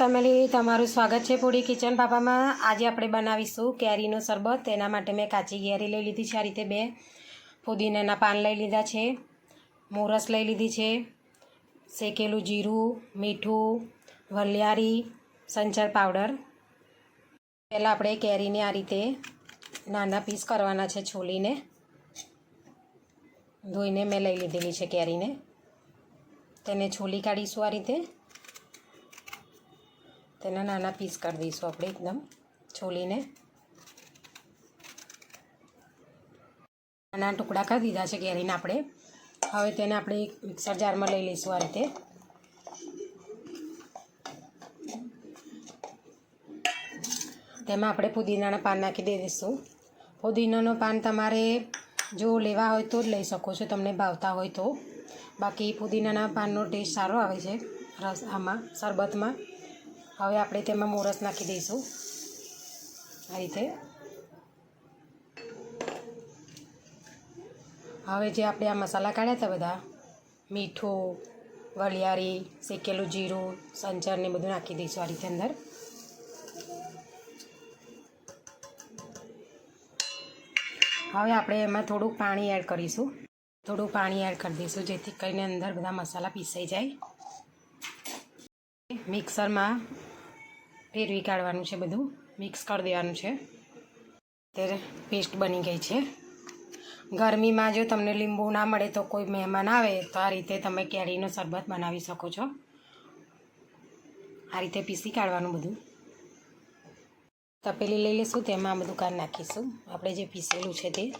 Family, તમારું સ્વાગત છે પૂરી કિચન પાપામાં. આજે આપણે બનાવીશું કેરીનું શરબત. તેના માટે મેં કાચી કેરી લઈ લીધી છે આ રીતે બે. પુદીનાના પાન લઈ લીધા છે, મોરસ લઈ લીધી છે, શેકેલું જીરું, મીઠું વલિયારી સંચર પાવડર. પહેલાં આપણે કેરીને આ રીતે નાના પીસ કરવાના છે છોલીને. ધોઈને મેં લઈ લીધેલી છે કેરીને. તેને છોલી કાઢીશું આ રીતે. તેના નાના પીસ કરી દઈશું આપણે એકદમ છોલીને. નાના ટુકડા કરી દીધા છે કેરીને આપણે. હવે તેને આપણે એક મિક્સર જારમાં લઈ લઈશું આ રીતે. તેમાં આપણે પુદીનાના પાન નાખી દઈ દઈશું. પુદીનાનો પાન તમારે જો લેવા હોય તો જ લઈ શકો છો, તમને ભાવતા હોય તો. બાકી પુદીનાના પાનનો ટેસ્ટ સારો આવે છે રસ આમાં, શરબતમાં. હવે આપણે તેમાં મોરસ નાખી દઈશું. આ રીતે. હવે જે આપણે આ મસાલા કાઢ્યા હતા બધા, મીઠું, વલિયારી, શેકેલું જીરું, સંચર ને બધું નાખી દઈશું આ રીતે અંદર. હવે આપણે એમાં થોડુંક પાણી એડ કરીશું. થોડું પાણી એડ કરી દઈશું જેથી કરીને અંદર બધા મસાલા પીસાઈ જાય. મિક્સરમાં ફેરવી કાઢવાનું છે બધું. મિક્સ કરી દેવાનું છે. અત્યારે પેસ્ટ બની ગઈ છે. ગરમીમાં જો તમને લીંબુ ના મળે તો કોઈ મહેમાન આવે, તો આ રીતે તમે કેરીનો શરબત બનાવી શકો છો. આ રીતે પીસી કાઢવાનું બધું. તપેલી લઈ લઈશું તેમાં બધું કાઢ નાખીશું. આપણે જે પીસેલું છે તે.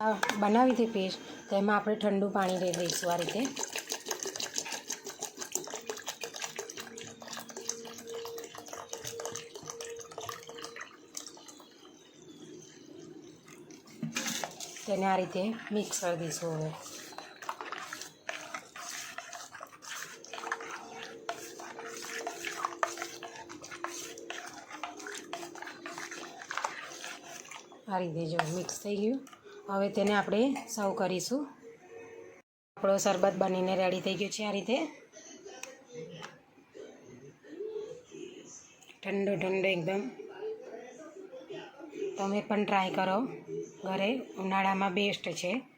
બનાવી હતી પેસ્ટ તેમાં આપણે ઠંડુ પાણી લઈ દઈશું આ રીતે. તેને આ રીતે મિક્સ કરી દઈશું હવે. આ રીતે જો મિક્સ થઈ ગયું. હવે તેને આપણે સર્વ કરીશું. આપણો શરબત બનીને રેડી થઈ ગયો છે આ રીતે. ઠંડો ઠંડો એકદમ. તમે પણ ટ્રાય કરો. ઘરે ઉનાળામાં બેસ્ટ છે.